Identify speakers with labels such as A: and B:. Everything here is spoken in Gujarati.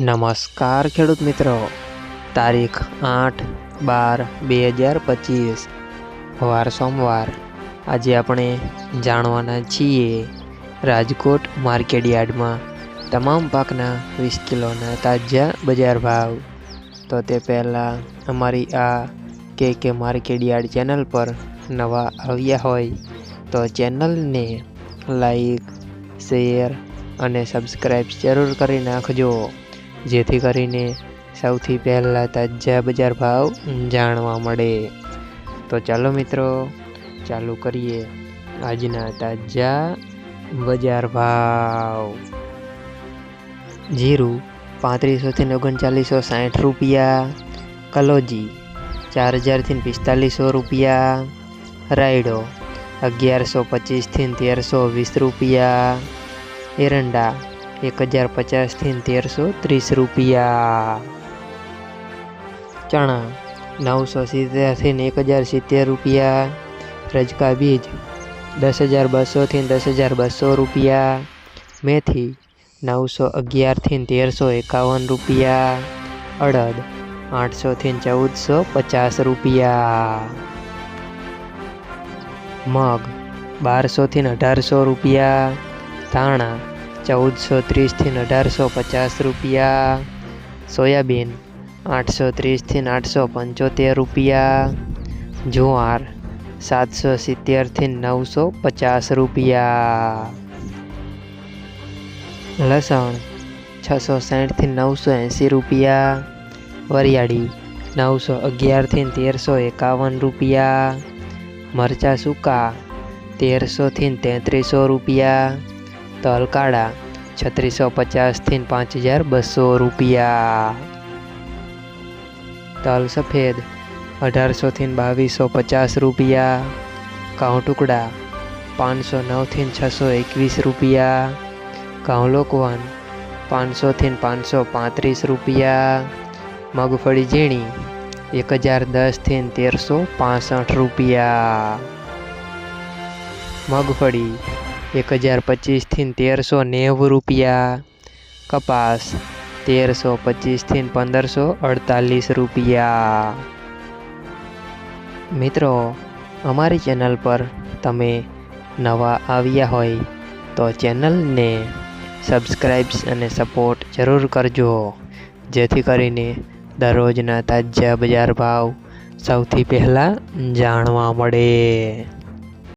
A: નમસ્કાર ખેડૂત મિત્રો. તારીખ આઠ બાર બે હજાર પચીસ. વાર સોમવાર. આજે આપણે જાણવાના છીએ રાજકોટ માર્કેટયાર્ડમાં તમામ પાકના વીસ કિલોના તાજા બજાર ભાવ. તો તે પહેલાં અમારી આ કે કે માર્કેટયાર્ડ ચેનલ પર નવા આવ્યા હોય તો ચેનલને લાઈક, શેર અને સબસ્ક્રાઈબ જરૂર કરી નાખજો. જેથી કરીને સૌથી પહેલાં તાજા બજાર ભાવ જાણવા મળે. તો ચાલો મિત્રો, ચાલુ કરીએ આજના તાજા બજાર ભાવ. જીરું પાંત્રીસોથી ઓગણચાલીસો સાઠ રૂપિયા, કલોજી ચાર હજારથી પિસ્તાલીસો રૂપિયા, રાયડો અગિયારસો પચીસથી તેરસો વીસ રૂપિયા, એરંડા એક હજાર પચાસથી તેરસો ત્રીસ રૂપિયા. ચણા નવસો સિત્તેરથી એક હજાર સિત્તેર રૂપિયા. રજકા બીજ દસ હજાર બસોથી દસ હજાર બસો રૂપિયા. મેથી નવસો અગિયારથી તેરસો એકાવન રૂપિયા. અડદ આઠસોથી ચૌદસો પચાસ રૂપિયા. મગ બારસોથી અઢારસો રૂપિયા. ધાણા ચૌદસો ત્રીસથી અઢારસો પચાસ રૂપિયા. સોયાબીન આઠસો ત્રીસથી આઠસો પંચોતેર રૂપિયા. જુવાર સાતસો સિત્તેરથી નવસો પચાસ રૂપિયા. લસણ છસો સાઠથી નવસો એંસી રૂપિયા. વરિયાળી નવસો અગિયારથી તેરસો એકાવન રૂપિયા. મરચાં સૂકા તેરસોથી તેત્રીસો રૂપિયા. તલ કાળા છત્રીસો પચાસથી પાંચ હજાર બસો રૂપિયા. તલ સફેદ અઢારસોથી બાવીસો પચાસ રૂપિયા. ઘઉં ટુકડા, પાંચસો નવથી છસો એકવીસ રૂપિયા. ઘઉં લોકવન પાંચસોથી પાંચસો પાંત્રીસ રૂપિયા. મગફળી ઝીણી, એક હજાર દસથી તેરસો પાસઠ રૂપિયા. મગફળી એક હજાર પચીસથી તેરસો નેવું રૂપિયા. કપાસ તેરસો પચીસથી પંદરસો અડતાલીસ રૂપિયા. મિત્રો, અમારી ચેનલ પર તમે નવા આવ્યા હોય તો ચેનલને સબસ્ક્રાઇબ્સ અને સપોર્ટ જરૂર કરજો. જેથી કરીને દરરોજના તાજા બજાર ભાવ સૌથી પહેલાં જાણવા મળે.